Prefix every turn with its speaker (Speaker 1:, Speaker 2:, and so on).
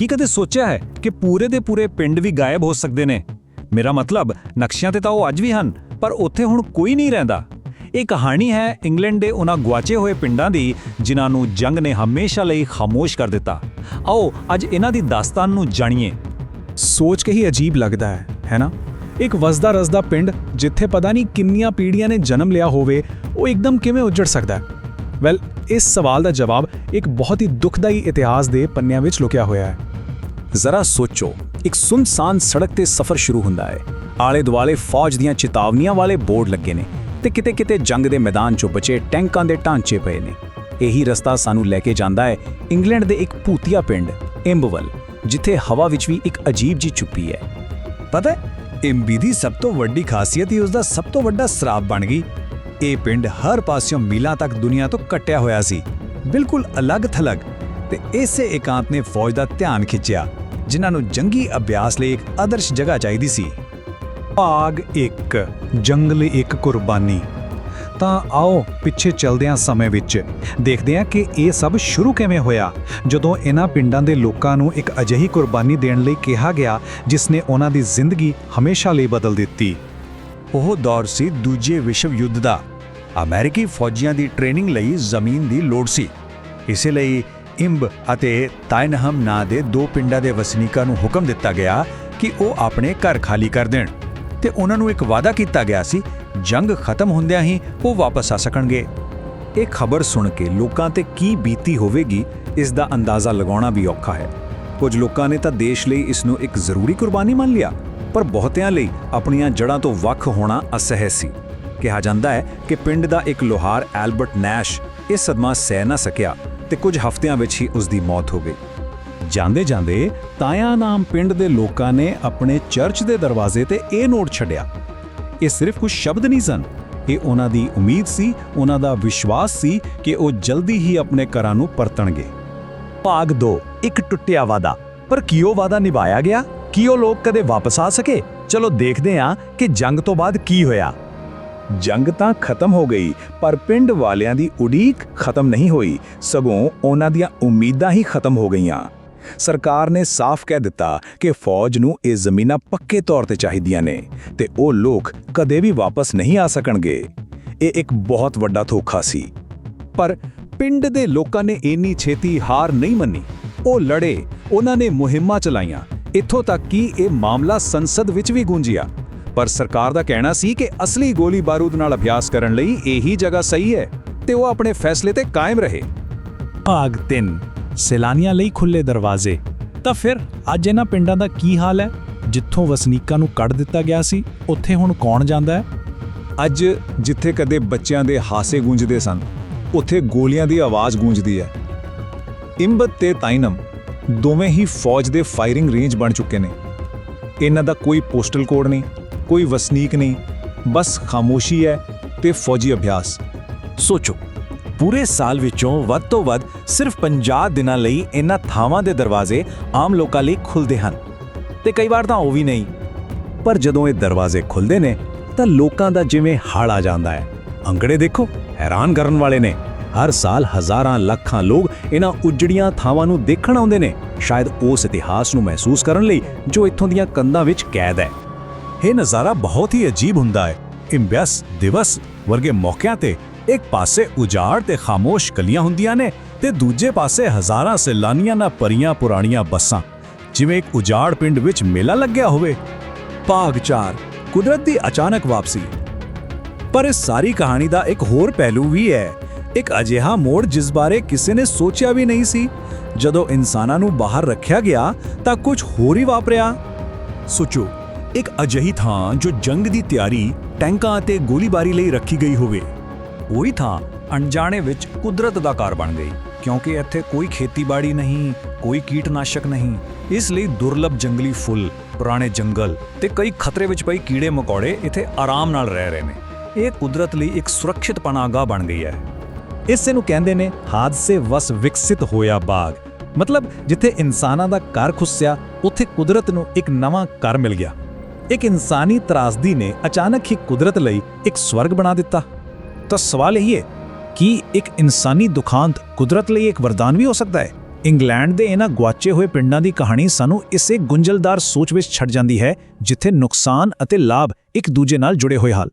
Speaker 1: ਕੀ ਕਦੇ ਸੋਚਿਆ ਹੈ ਕਿ ਪੂਰੇ ਦੇ ਪੂਰੇ ਪਿੰਡ ਵੀ ਗਾਇਬ ਹੋ ਸਕਦੇ ਨੇ? ਮੇਰਾ ਮਤਲਬ ਨਕਸ਼ਿਆਂ ਤੇ ਤਾਂ ਉਹ ਅੱਜ ਵੀ ਹਨ, ਪਰ ਉੱਥੇ ਹੁਣ ਕੋਈ ਨਹੀਂ ਰਹਿੰਦਾ। ਇਹ ਕਹਾਣੀ ਹੈ ਇੰਗਲੈਂਡ ਦੇ ਉਹਨਾਂ ਗੁਆਚੇ ਹੋਏ ਪਿੰਡਾਂ ਦੀ, ਜਿਨ੍ਹਾਂ ਨੂੰ ਜੰਗ ਨੇ ਹਮੇਸ਼ਾ ਲਈ ਖਾਮੋਸ਼ ਕਰ ਦਿੱਤਾ। ਆਓ, ਅੱਜ ਇਹਨਾਂ ਦੀ ਦਾਸਤਾਨ ਨੂੰ ਜਾਣੀਏ।
Speaker 2: ਸੋਚ ਕੇ ਹੀ ਅਜੀਬ ਲੱਗਦਾ ਹੈ ਹੈ ਨਾ? ਇੱਕ ਵਸਦਾ ਰਸਦਾ ਪਿੰਡ, ਜਿੱਥੇ ਪਤਾ ਨਹੀਂ ਕਿੰਨੀਆਂ ਪੀੜ੍ਹੀਆਂ ਨੇ ਜਨਮ ਲਿਆ ਹੋਵੇ, ਉਹ ਇੱਕਦਮ ਕਿਵੇਂ ਉੱਜੜ ਸਕਦਾ ਹੈ? ਵੈਲ ਇਸ ਸਵਾਲ ਦਾ ਜਵਾਬ ਇੱਕ ਬਹੁਤ ਹੀ ਦੁਖਦਾਈ ਇਤਿਹਾਸ ਦੇ ਪੰਨਿਆਂ ਵਿੱਚ ਲੁਕਿਆ ਹੋਇਆ ਹੈ। ਜ਼ਰਾ ਸੋਚੋ, ਇੱਕ ਸੁਨਸਾਨ ਸੜਕ ਤੇ ਸਫ਼ਰ ਸ਼ੁਰੂ ਹੁੰਦਾ ਹੈ। ਆਲੇ ਦੁਆਲੇ ਫੌਜ ਦੀਆਂ ਚੇਤਾਵਨੀਆਂ ਵਾਲੇ ਬੋਰਡ ਲੱਗੇ ਨੇ ਤੇ ਕਿਤੇ-ਕਿਤੇ ਜੰਗ ਦੇ ਮੈਦਾਨ 'ਚੋਂ ਬਚੇ ਟੈਂਕਾਂ ਦੇ ਢਾਂਚੇ ਪਏ ਨੇ। ਇਹੀ ਰਸਤਾ ਸਾਨੂੰ ਲੈ ਕੇ ਜਾਂਦਾ ਹੈ ਇੰਗਲੈਂਡ ਦੇ ਇੱਕ ਭੂਤੀਆ ਪਿੰਡ, ਇੰਬਵਲ, ਜਿੱਥੇ ਹਵਾ ਵਿੱਚ ਵੀ ਇੱਕ ਅਜੀਬ ਜੀ ਚੁੱਪੀ ਹੈ।
Speaker 1: ਪਤਾ ਇੰਬੀ ਦੀ ਸਭ ਤੋਂ ਵੱਡੀ ਖਾਸੀਅਤ ਹੀ ਉਸ ਦਾ ਸਭ ਤੋਂ ਵੱਡਾ ਸਰਾਪ ਬਣ ਗਈ। ਇਹ ਪਿੰਡ ਹਰ ਪਾਸਿਓਂ ਮੀਲਾਂ ਤੱਕ ਦੁਨੀਆ ਤੋਂ ਕੱਟਿਆ ਹੋਇਆ ਸੀ। ਬਿਲਕੁਲ ਅਲੱਗ-ਥਲੱਗ ਤੇ ਇਸੇ ਇਕਾਂਤ ਨੇ ਫੌਜ ਦਾ ਧਿਆਨ ਖਿੱਚਿਆ। ਜਿਨ੍ਹਾਂ ਨੂੰ ਜੰਗੀ ਅਭਿਆਸ ਲਈ ਇੱਕ ਆਦਰਸ਼ ਜਗ੍ਹਾ ਚਾਹੀਦੀ ਸੀ। ਭਾਗ 1 ਜੰਗਲ ਇੱਕ ਕੁਰਬਾਨੀ। ਤਾਂ ਆਓ ਪਿੱਛੇ ਚਲਦਿਆਂ ਸਮੇਂ ਵਿੱਚ ਦੇਖਦੇ ਹਾਂ ਕਿ ਇਹ ਸਭ ਸ਼ੁਰੂ ਕਿਵੇਂ ਹੋਇਆ, ਜਦੋਂ ਇਹਨਾਂ ਪਿੰਡਾਂ ਦੇ ਲੋਕਾਂ ਨੂੰ ਇੱਕ ਅਜਿਹੀ ਕੁਰਬਾਨੀ ਦੇਣ ਲਈ ਕਿਹਾ ਗਿਆ ਜਿਸ ਨੇ ਉਹਨਾਂ ਦੀ ਜ਼ਿੰਦਗੀ ਹਮੇਸ਼ਾ ਲਈ ਬਦਲ ਦਿੱਤੀ। ਉਹ ਦੌਰ ਸੀ ਦੂਜੇ ਵਿਸ਼ਵ ਯੁੱਧ ਦਾ। ਅਮਰੀਕੀ ਫੌਜੀਆਂ ਦੀ ਟ੍ਰੇਨਿੰਗ ਲਈ ਜ਼ਮੀਨ ਦੀ ਲੋੜ ਸੀ। ਇਸੇ ਲਈ ਇੰਬ ਅਤੇ ਤਾਇਨਹਮ ਨਾਂ ਦੇ ਦੋ ਪਿੰਡਾਂ ਦੇ ਵਸਨੀਕਾਂ ਨੂੰ ਹੁਕਮ ਦਿੱਤਾ ਗਿਆ ਕਿ ਉਹ ਆਪਣੇ ਘਰ ਖਾਲੀ ਕਰ ਦੇਣ ਤੇ ਉਹਨਾਂ ਨੂੰ ਇੱਕ ਵਾਅਦਾ ਕੀਤਾ ਗਿਆ ਸੀ, ਜੰਗ ਖਤਮ ਹੁੰਦਿਆਂ ਹੀ ਉਹ ਵਾਪਸ ਆ ਸਕਣਗੇ। ਇਹ ਖਬਰ ਸੁਣ ਕੇ ਲੋਕਾਂ ਤੇ ਕੀ ਬੀਤੀ ਹੋਵੇਗੀ, ਇਸ ਦਾ ਅੰਦਾਜ਼ਾ ਲਗਾਉਣਾ ਵੀ ਔਖਾ ਹੈ। ਕੁਝ ਲੋਕਾਂ ਨੇ ਤਾਂ ਦੇਸ਼ ਲਈ ਇਸ ਨੂੰ ਇੱਕ ਜ਼ਰੂਰੀ ਕੁਰਬਾਨੀ ਮੰਨ ਲਿਆ, ਪਰ ਬਹੁਤਿਆਂ ਲਈ ਆਪਣੀਆਂ ਜੜ੍ਹਾਂ ਤੋਂ ਵੱਖ ਹੋਣਾ ਅਸਹਿ ਸੀ। ਕਿਹਾ ਜਾਂਦਾ ਹੈ ਕਿ ਪਿੰਡ ਦਾ ਇੱਕ ਲੋਹਾਰ ਐਲਬਰਟ ਨੈਸ਼ ਇਹ ਸਦਮਾ ਸਹਿ ਨਾ ਸਕਿਆ। ਤੇ ਕੁਝ ਹਫ਼ਤਿਆਂ ਵਿੱਚ ਹੀ ਉਸ ਦੀ ਮੌਤ ਹੋ ਗਈ। ਜਾਂਦੇ ਜਾਂਦੇ ਤਾਇਆ ਨਾਮ ਪਿੰਡ ਦੇ ਲੋਕਾਂ ਨੇ ਆਪਣੇ ਚਰਚ ਦੇ ਦਰਵਾਜ਼ੇ ਤੇ ਇਹ ਨੋਟ ਛੱਡਿਆ। ਇਹ ਸਿਰਫ ਕੁਝ ਸ਼ਬਦ ਨਹੀਂ ਸਨ। ਇਹ ਉਹਨਾਂ ਦੀ ਉਮੀਦ ਸੀ, ਉਹਨਾਂ ਦਾ ਵਿਸ਼ਵਾਸ ਸੀ ਕਿ ਉਹ ਜਲਦੀ ਹੀ ਆਪਣੇ ਘਰਾਂ ਨੂੰ ਪਰਤਣਗੇ। ਭਾਗ 2 ਇੱਕ ਟੁੱਟਿਆ ਵਾਦਾ। ਪਰ ਕੀ ਉਹ ਵਾਦਾ ਨਿਭਾਇਆ ਗਿਆ? ਕੀ ਉਹ ਲੋਕ ਕਦੇ ਵਾਪਸ ਆ ਸਕੇ? ਚਲੋ ਦੇਖਦੇ ਹਾਂ ਕਿ ਜੰਗ ਤੋਂ ਬਾਅਦ ਕੀ ਹੋਇਆ। ਜੰਗ ਤਾਂ ਖਤਮ ਹੋ ਗਈ, ਪਰ ਪਿੰਡ ਵਾਲਿਆਂ ਦੀ ਉਡੀਕ ਖਤਮ ਨਹੀਂ ਹੋਈ। ਸਗੋਂ ਉਹਨਾਂ ਦੀਆਂ ਉਮੀਦਾਂ ਹੀ ਖਤਮ ਹੋ ਗਈਆਂ। ਸਰਕਾਰ ਨੇ ਸਾਫ਼ ਕਹਿ ਦਿੱਤਾ ਕਿ ਫੌਜ ਨੂੰ ਇਹ ਜ਼ਮੀਨਾਂ ਪੱਕੇ ਤੌਰ ਤੇ ਚਾਹੀਦੀਆਂ ਨੇ ਤੇ ਉਹ ਲੋਕ ਕਦੇ ਵੀ ਵਾਪਸ ਨਹੀਂ ਆ ਸਕਣਗੇ। ਇਹ ਇੱਕ ਬਹੁਤ ਵੱਡਾ ਧੋਖਾ ਸੀ। ਪਰ ਪਿੰਡ ਦੇ ਲੋਕਾਂ ਨੇ ਇੰਨੀ ਛੇਤੀ ਹਾਰ ਨਹੀਂ ਮੰਨੀ। ਉਹ ਲੜੇ, ਉਹਨਾਂ ਨੇ ਮੁਹਿੰਮਾਂ ਚਲਾਈਆਂ। ਇੱਥੋਂ ਤੱਕ ਕਿ ਇਹ ਮਾਮਲਾ ਸੰਸਦ ਵਿੱਚ ਵੀ ਗੂੰਜਿਆ। ਪਰ ਸਰਕਾਰ ਦਾ ਕਹਿਣਾ ਸੀ ਕਿ ਅਸਲੀ ਗੋਲੀ ਬਾਰੂਦ ਨਾਲ ਅਭਿਆਸ ਕਰਨ ਲਈ ਇਹੀ ਜਗ੍ਹਾ ਸਹੀ ਹੈ ਤੇ ਉਹ ਆਪਣੇ ਫੈਸਲੇ ਤੇ ਕਾਇਮ ਰਹੇ। ਭਾਗ 3 ਸੈਲਾਨੀਆਂ ਲਈ ਖੁੱਲੇ ਦਰਵਾਜ਼ੇ। ਤਾਂ ਫਿਰ ਅੱਜ ਇਹਨਾਂ ਪਿੰਡਾਂ ਦਾ ਕੀ ਹਾਲ ਹੈ? ਜਿੱਥੋਂ ਵਸਨੀਕਾਂ ਨੂੰ ਕੱਢ ਦਿੱਤਾ ਗਿਆ ਸੀ, ਉੱਥੇ ਹੁਣ ਕੌਣ ਜਾਂਦਾ ਹੈ? ਅੱਜ ਜਿੱਥੇ ਕਦੇ ਬੱਚਿਆਂ ਦੇ ਹਾਸੇ ਗੂੰਜਦੇ ਸਨ, ਉੱਥੇ ਗੋਲੀਆਂ ਦੀ ਆਵਾਜ਼ ਗੂੰਜਦੀ ਹੈ। ਇੰਬਤ ਤੇ ਤਾਇਨਮ ਦੋਵੇਂ ਹੀ ਫੌਜ ਦੇ ਫਾਇਰਿੰਗ ਰੇਂਜ ਬਣ ਚੁੱਕੇ ਨੇ। ਇਹਨਾਂ ਦਾ ਕੋਈ ਪੋਸਟਲ ਕੋਡ ਨਹੀਂ। ਕੋਈ ਵਸਨੀਕ ਨਹੀਂ, ਬਸ ਖਾਮੋਸ਼ੀ ਹੈ ਤੇ ਫੌਜੀ ਅਭਿਆਸ। ਸੋਚੋ, ਪੂਰੇ ਸਾਲ ਵਿੱਚੋਂ ਵੱਧ ਤੋਂ ਵੱਧ ਸਿਰਫ 50 ਦਿਨਾਂ ਲਈ ਇਹਨਾਂ ਥਾਵਾਂ ਦੇ ਦਰਵਾਜ਼ੇ ਆਮ ਲੋਕਾਂ ਲਈ ਖੁੱਲਦੇ ਹਨ। ਤੇ ਕਈ ਵਾਰ ਤਾਂ ਉਹ ਵੀ ਨਹੀਂ। ਪਰ ਜਦੋਂ ਇਹ ਦਰਵਾਜ਼ੇ ਖੁੱਲਦੇ ਨੇ, ਤਾਂ ਲੋਕਾਂ ਦਾ ਜਿਵੇਂ ਹੜ ਆ ਜਾਂਦਾ ਹੈ। ਅੰਕੜੇ ਦੇਖੋ, ਹੈਰਾਨ ਕਰਨ ਵਾਲੇ ਨੇ। ਹਰ ਸਾਲ ਹਜ਼ਾਰਾਂ ਲੱਖਾਂ ਲੋਕ ਇਹਨਾਂ ਉਜੜੀਆਂ ਥਾਵਾਂ ਨੂੰ ਦੇਖਣ ਆਉਂਦੇ ਨੇ। ਸ਼ਾਇਦ ਉਸ ਇਤਿਹਾਸ ਨੂੰ ਮਹਿਸੂਸ ਕਰਨ ਲਈ ਜੋ ਇੱਥੋਂ ਦੀਆਂ ਕੰਧਾਂ ਵਿੱਚ ਕੈਦ ਹੈ। ਇਹ ਨਜ਼ਾਰਾ ਬਹੁਤ ਹੀ ਅਜੀਬ ਹੁੰਦਾ ਹੈ। ਇੰਬਿਆਸ ਦਿਵਸ ਵਰਗੇ ਮੌਕਿਆਂ ਤੇ ਇੱਕ ਪਾਸੇ ਉਜਾੜ ਤੇ ਖਾਮੋਸ਼ ਕਲੀਆਂ ਹੁੰਦੀਆਂ ਨੇ ਤੇ ਦੂਜੇ ਪਾਸੇ ਹਜ਼ਾਰਾਂ ਸੈਲਾਨੀਆਂ ਨਾਲ ਭਰੀਆਂ ਪੁਰਾਣੀਆਂ ਬੱਸਾਂ। ਜਿਵੇਂ ਇੱਕ ਉਜਾੜ ਪਿੰਡ ਵਿੱਚ ਮੇਲਾ ਲੱਗਿਆ ਹੋਵੇ। ਭਾਗ 4 ਕੁਦਰਤ ਦੀ ਅਚਾਨਕ ਵਾਪਸੀ। ਪਰ ਇਸ ਸਾਰੀ ਕਹਾਣੀ ਦਾ ਇੱਕ ਹੋਰ ਪਹਿਲੂ ਵੀ ਹੈ। ਇੱਕ ਅਜਿਹਾ ਮੋੜ ਜਿਸ ਬਾਰੇ ਕਿਸੇ ਨੇ ਸੋਚਿਆ ਵੀ ਨਹੀਂ ਸੀ। ਜਦੋਂ ਇਨਸਾਨਾਂ ਨੂੰ ਬਾਹਰ ਰੱਖਿਆ ਗਿਆ ਤਾਂ ਕੁਝ ਹੋਰ ਹੀ ਵਾਪਰਿਆ। ਸੋਚੋ ਇੱਕ ਅਜਿਹੀ ਥਾਂ ਜੋ ਜੰਗ ਦੀ ਤਿਆਰੀ, ਟੈਂਕਾਂ ਅਤੇ ਗੋਲੀਬਾਰੀ ਲਈ ਰੱਖੀ ਗਈ ਹੋਵੇ। ਉਹੀ ਥਾਂ ਅਣਜਾਣੇ ਵਿੱਚ ਕੁਦਰਤ ਦਾ ਘਰ ਬਣ ਗਈ, ਕਿਉਂਕਿ ਇੱਥੇ ਕੋਈ ਖੇਤੀਬਾੜੀ ਨਹੀਂ, ਕੋਈ ਕੀਟਨਾਸ਼ਕ ਨਹੀਂ। ਇਸ ਲਈ ਦੁਰਲਭ ਜੰਗਲੀ ਫੁੱਲ, ਪੁਰਾਣੇ ਜੰਗਲ ਤੇ ਕਈ ਖਤਰੇ ਵਿੱਚ ਪਈ ਕੀੜੇ ਮਕੌੜੇ ਇੱਥੇ ਆਰਾਮ ਨਾਲ ਰਹਿ ਰਹੇ ਨੇ। ਇਹ ਕੁਦਰਤ ਲਈ ਇੱਕ ਸੁਰੱਖਿਅਤ ਪਨਾਹਗਾਹ ਬਣ ਗਈ ਹੈ। ਇਸੇ ਨੂੰ ਕਹਿੰਦੇ ਨੇ ਹਾਦਸੇ ਵਸ ਵਿਕਸਿਤ ਹੋਇਆ ਬਾਗ। ਮਤਲਬ ਜਿੱਥੇ ਇਨਸਾਨਾਂ ਦਾ ਘਰ ਖੁੱਸਿਆ, ਉੱਥੇ ਕੁਦਰਤ ਨੂੰ ਇੱਕ ਨਵਾਂ ਘਰ ਮਿਲ ਗਿਆ। ਇੱਕ ਇਨਸਾਨੀ ਤਰਾਸਦੀ ਨੇ ਅਚਾਨਕ ਹੀ ਕੁਦਰਤ ਲਈ ਇੱਕ ਸਵਰਗ ਬਣਾ ਦਿੱਤਾ। ਤਾਂ ਸਵਾਲ ਇਹ ਹੈ ਕਿ ਇੱਕ ਇਨਸਾਨੀ ਦੁਖਾਂਤ ਕੁਦਰਤ ਲਈ ਇੱਕ ਵਰਦਾਨ ਵੀ ਹੋ ਸਕਦਾ ਹੈ? ਇੰਗਲੈਂਡ ਦੇ ਇਹਨਾਂ ਗੁਆਚੇ ਹੋਏ ਪਿੰਡਾਂ ਦੀ ਕਹਾਣੀ ਸਾਨੂੰ ਇਸੇ ਗੁੰਝਲਦਾਰ ਸੋਚ ਵਿੱਚ ਛੱਡ ਜਾਂਦੀ ਹੈ, ਜਿੱਥੇ ਨੁਕਸਾਨ ਅਤੇ ਲਾਭ ਇੱਕ ਦੂਜੇ ਨਾਲ ਜੁੜੇ ਹੋਏ ਹਨ।